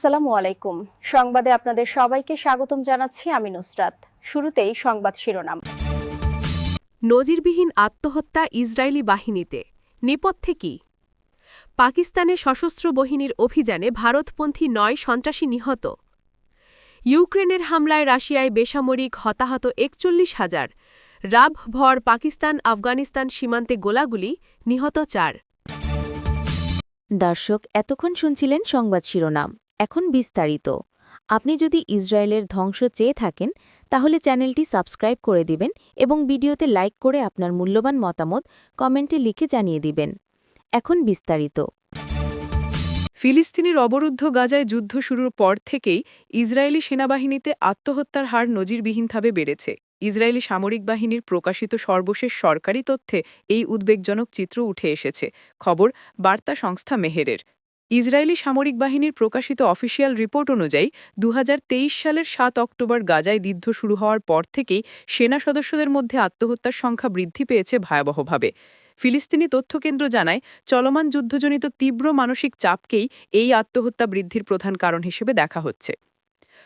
আসসালামু আলাইকুম। সংবাদে আপনাদের সবাইকে স্বাগতম জানাচ্ছি আমি নুসরাত। শুরুতেই সংবাদ শিরোনাম। নজিরবিহীন আত্মহত্যা ইসরায়েলি বাহিনীতে নেপথ্যে কি? পাকিস্তানে সশস্ত্র বাহিনীর অভিযানে ভারতপন্থী নয় সন্ত্রাসী নিহত। ইউক্রেনের হামলায় রাশিয়ায় বেসামরিক হতাহত একচল্লিশ হাজার। রাব ভর পাকিস্তান আফগানিস্তান সীমান্তে গোলাগুলি নিহত চার। দর্শক এতক্ষণ শুনছিলেন সংবাদ শিরোনাম। এখন বিস্তারিত। আপনি যদি ইসরায়েলের ধ্বংস চেয়ে থাকেন, তাহলে চ্যানেলটি সাবস্ক্রাইব করে দিবেন এবং ভিডিওতে লাইক করে আপনার মূল্যবান মতামত কমেন্টে লিখে জানিয়ে দিবেন। এখন বিস্তারিত। ফিলিস্তিনের অবরুদ্ধ গাজায় যুদ্ধ শুরুর পর থেকেই ইসরায়েলি সেনাবাহিনীতে আত্মহত্যার হার নজিরবিহীনভাবে বেড়েছে। ইসরায়েলি সামরিক বাহিনীর প্রকাশিত সর্বশেষ সরকারি তথ্যে এই উদ্বেগজনক চিত্র উঠে এসেছে। খবর বার্তা সংস্থা মেহেরের। ইসরায়েলি সামরিক বাহিনীর প্রকাশিত অফিসিয়াল রিপোর্ট অনুযায়ী দু হাজার তেইশ সালের সাত অক্টোবর গাজায় যুদ্ধ শুরু হওয়ার পর থেকেই সেনা সদস্যদের মধ্যে আত্মহত্যার সংখ্যা বৃদ্ধি পেয়েছে ভয়াবহভাবে। ফিলিস্তিনি তথ্যকেন্দ্র জানায়, চলমান যুদ্ধজনিত তীব্র মানসিক চাপকেই এই আত্মহত্যা বৃদ্ধির প্রধান কারণ হিসেবে দেখা হচ্ছে।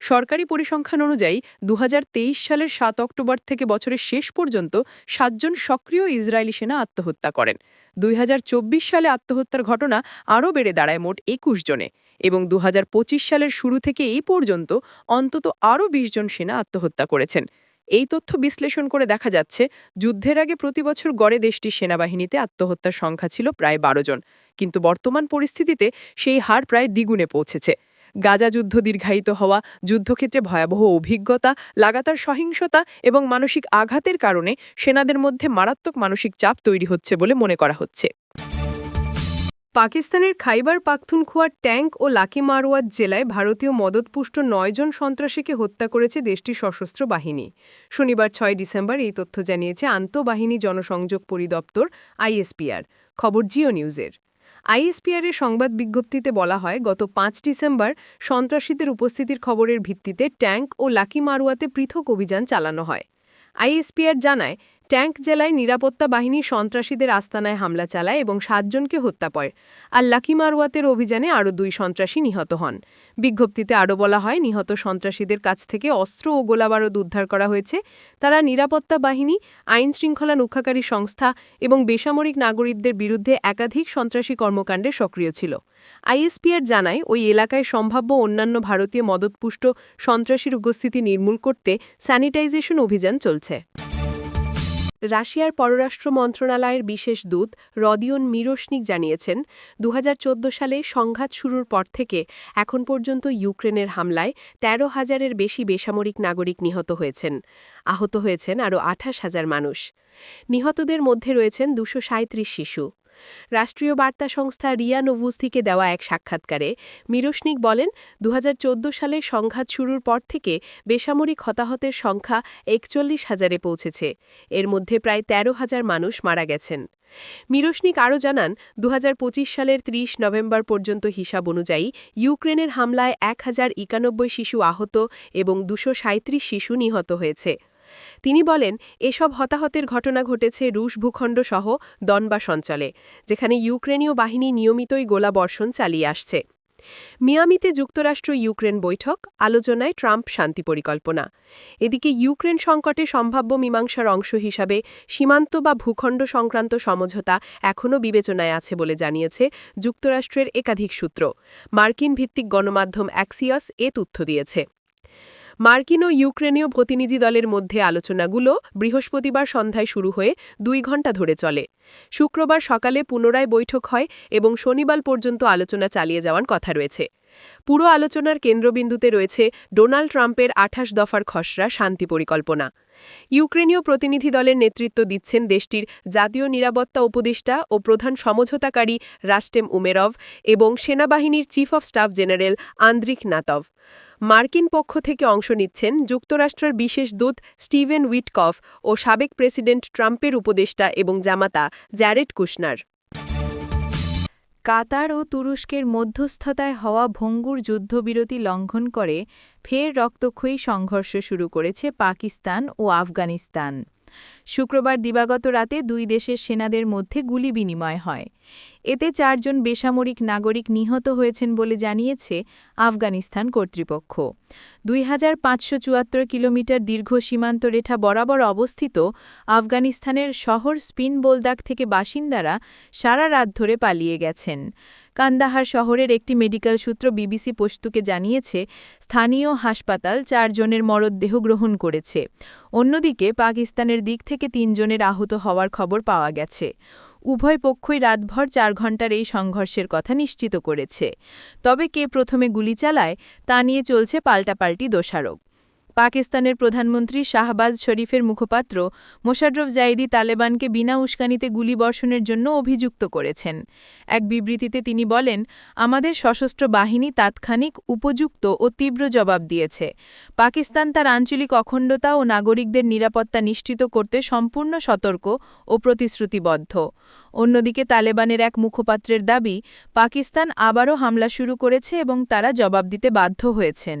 সরকারি পরিসংখ্যান অনুযায়ী দু হাজার তেইশ সালের সাত অক্টোবর থেকে বছরের শেষ পর্যন্ত সাতজন সক্রিয় ইসরায়েলি সেনা আত্মহত্যা করেন। দুইহাজার চব্বিশ সালে আত্মহত্যার ঘটনা আরও বেড়ে দাঁড়ায় মোট একুশ জনে এবং দুহাজার পঁচিশ সালের শুরু থেকে এই পর্যন্ত অন্তত আরও ২০ জন সেনা আত্মহত্যা করেছেন। এই তথ্য বিশ্লেষণ করে দেখা যাচ্ছে, যুদ্ধের আগে প্রতি বছর গড়ে দেশটির সেনাবাহিনীতে আত্মহত্যার সংখ্যা ছিল প্রায় বারো জন। কিন্তু বর্তমান পরিস্থিতিতে সেই হার প্রায় দ্বিগুণে পৌঁছেছে। গাজা যুদ্ধ দীর্ঘায়িত হওয়া, যুদ্ধক্ষেত্রে ভয়াবহ অভিজ্ঞতা, লাগাতার সহিংসতা এবং মানসিক আঘাতের কারণে সেনাদের মধ্যে মারাত্মক মানসিক চাপ তৈরি হচ্ছে বলে মনে করা হচ্ছে। পাকিস্তানের খাইবার পাখতুনখোয়ার ট্যাঙ্ক ও লাকি মারওয়াত জেলায় ভারতীয় মদতপুষ্ট নয়জন সন্ত্রাসীকে হত্যা করেছে দেশটির সশস্ত্র বাহিনী। শনিবার ছয় ডিসেম্বর এই তথ্য জানিয়েছে আন্তঃবাহিনী জনসংযোগ পরিদপ্তর আইএসপিআর। খবর জিও নিউজের। আইএসপিআরের সংবাদ বিজ্ঞপ্তিতে বলা হয়, গত পাঁচ ডিসেম্বর সন্ত্রাসীদের উপস্থিতির খবরের ভিত্তিতে ট্যাঙ্ক ও লাকি মারুয়াতে পৃথক অভিযান চালানো হয়। আইএসপিআর জানায় ট্যাঙ্ক জেলায় নিরাপত্তা বাহিনী সন্ত্রাসীদের আস্তানায় হামলা চালায় এবং সাতজনকে হত্যা করে। আর লাকি মারুয়াতের অভিযানে আরও দুই সন্ত্রাসী নিহত হন। বিজ্ঞপ্তিতে আরও বলা হয়, নিহত সন্ত্রাসীদের কাছ থেকে অস্ত্র ও গোলাবারুদ উদ্ধার করা হয়েছে। তারা নিরাপত্তা বাহিনী, আইন শৃঙ্খলা রক্ষাকারী সংস্থা এবং বেসামরিক নাগরিকদের বিরুদ্ধে একাধিক সন্ত্রাসী কর্মকাণ্ডে সক্রিয় ছিল। আইএসপিআর জানায়, ওই এলাকায় সম্ভাব্য অন্যান্য ভারতীয় মদতপুষ্ট সন্ত্রাসীর উপস্থিতি নির্মূল করতে স্যানিটাইজেশন অভিযান চলছে। রাশিয়ার পররাষ্ট্র মন্ত্রণালয়ের বিশেষ দূত রদিয়ন মিরোশনিক জানিয়েছেন দু হাজার চৌদ্দ সালে সংঘাত শুরুর পর থেকে এখন পর্যন্ত ইউক্রেনের হামলায় তেরো হাজারের বেশি বেসামরিক নাগরিক নিহত হয়েছেন। আহত হয়েছেন আরও আঠাশ হাজার মানুষ। নিহতদের মধ্যে রয়েছেন দুশো শিশু। রাষ্ট্রীয় বার্তা সংস্থা রিয়া নোভুজ থেকে দেওয়া এক সাক্ষাৎকারে মিরোশনিক বলেন, দুহাজার চৌদ্দ সালে সংঘাত শুরুর পর থেকে বেসামরিক হতাহতের সংখ্যা একচল্লিশ হাজারে পৌঁছেছে। এর মধ্যে প্রায় ১৩ হাজার মানুষ মারা গেছেন। মিরোশনিক আরও জানান, দুহাজার পঁচিশ সালের ৩০ নভেম্বর পর্যন্ত হিসাব অনুযায়ী ইউক্রেনের হামলায় এক হাজার একানব্বই শিশু আহত এবং দুশো শিশু নিহত হয়েছে। তিনি বলেন, এসব হতাহতের ঘটনা ঘটেছে রুশ ভূখণ্ড সহ দনবাস অঞ্চলে যেখানে ইউক্রেনীয় বাহিনী নিয়মিতই গোলাবর্ষণ চালিয়ে আসছে। মিয়ামিতে যুক্তরাষ্ট্র ইউক্রেন বৈঠক, আলোচনায় ট্রাম্প শান্তি পরিকল্পনা। এদিকে ইউক্রেন সংকটে সম্ভাব্য মীমাংসার অংশ হিসাবে সীমান্ত বা ভূখণ্ড সংক্রান্ত সমঝোতা এখনও বিবেচনায় আছে বলে জানিয়েছে যুক্তরাষ্ট্রের একাধিক সূত্র। মার্কিন ভিত্তিক গণমাধ্যম অ্যাক্সিয়াস এ তথ্য দিয়েছে। মার্কিন ও ইউক্রেনীয় প্রতিনিধি দলের মধ্যে আলোচনাগুলো বৃহস্পতিবার সন্ধ্যায় শুরু হয়ে দুই ঘণ্টা ধরে চলে। শুক্রবার সকালে পুনরায় বৈঠক হয় এবং শনিবার পর্যন্ত আলোচনা চালিয়ে যাওয়ার কথা রয়েছে। পুরো আলোচনার কেন্দ্রবিন্দুতে রয়েছে ডোনাল্ড ট্রাম্পের আঠাশ দফার খসড়া শান্তি পরিকল্পনা। ইউক্রেনীয় প্রতিনিধি দলের নেতৃত্ব দিচ্ছেন দেশটির জাতীয় নিরাপত্তা উপদেষ্টা ও প্রধান সমঝোতাকারী রাস্টেম উমেরভ এবং সেনাবাহিনীর chief of staff general Andriy Hnatov. মার্কিন পক্ষ থেকে অংশ নিচ্ছেন যুক্তরাষ্ট্রের বিশেষ দূত স্টিভেন উইটকফ ও সাবেক প্রেসিডেন্ট ট্রাম্পের উপদেষ্টা এবং জামাতা জ্যারেড কুশনার। কাতার ও তুরস্কের মধ্যস্থতায় হওয়া ভঙ্গুর যুদ্ধবিরতি লঙ্ঘন করে ফের রক্তক্ষয়ী সংঘর্ষ শুরু করেছে পাকিস্তান ও আফগানিস্তান। শুক্রবার দিবাগত রাতে দুই দেশের সেনাদের মধ্যে গুলি বিনিময় হয়। এতে চারজন বেসামরিক নাগরিক নিহত হয়েছেন বলে জানিয়েছে আফগানিস্তান কর্তৃপক্ষ। দুই হাজার পাঁচশো চুয়াত্তর কিলোমিটার দীর্ঘ সীমান্ত রেখা বরাবর অবস্থিত আফগানিস্তানের শহর স্পিন বোলদাক থেকে বাসিন্দারা সারা রাত ধরে পালিয়ে গেছেন। কান্দাহার শহরের একটি মেডিকেল সূত্র বিবিসি পশতুকে জানিয়েছে, স্থানীয় হাসপাতাল চারজনের মরদেহ গ্রহণ করেছে। অন্যদিকে পাকিস্তানের দিক থেকে তিনজনের আহত হওয়ার খবর পাওয়া গেছে। উভয় পক্ষই রাতভর চার ঘণ্টার এই সংঘর্ষের কথা নিশ্চিত করেছে। তবে কে প্রথমে গুলি চালায়, তা নিয়ে চলছে পাল্টাপাল্টি দোষারোপ। পাকিস্তানের প্রধানমন্ত্রী শাহবাজ শরীফের মুখপাত্র মোশাররফ জাইদি তালেবানকে বিনা উস্কানিতে গুলিবর্ষণের জন্য অভিযুক্ত করেছেন। এক বিবৃতিতে তিনি বলেন, আমাদের সশস্ত্র বাহিনী তাৎক্ষণিক, উপযুক্ত ও তীব্র জবাব দিয়েছে। পাকিস্তান তার আঞ্চলিক অখণ্ডতা ও নাগরিকদের নিরাপত্তা নিশ্চিত করতে সম্পূর্ণ সতর্ক ও প্রতিশ্রুতিবদ্ধ। অন্যদিকে তালেবানের এক মুখপাত্রের দাবি, পাকিস্তান আবারও হামলা শুরু করেছে এবং তারা জবাব দিতে বাধ্য হয়েছেন।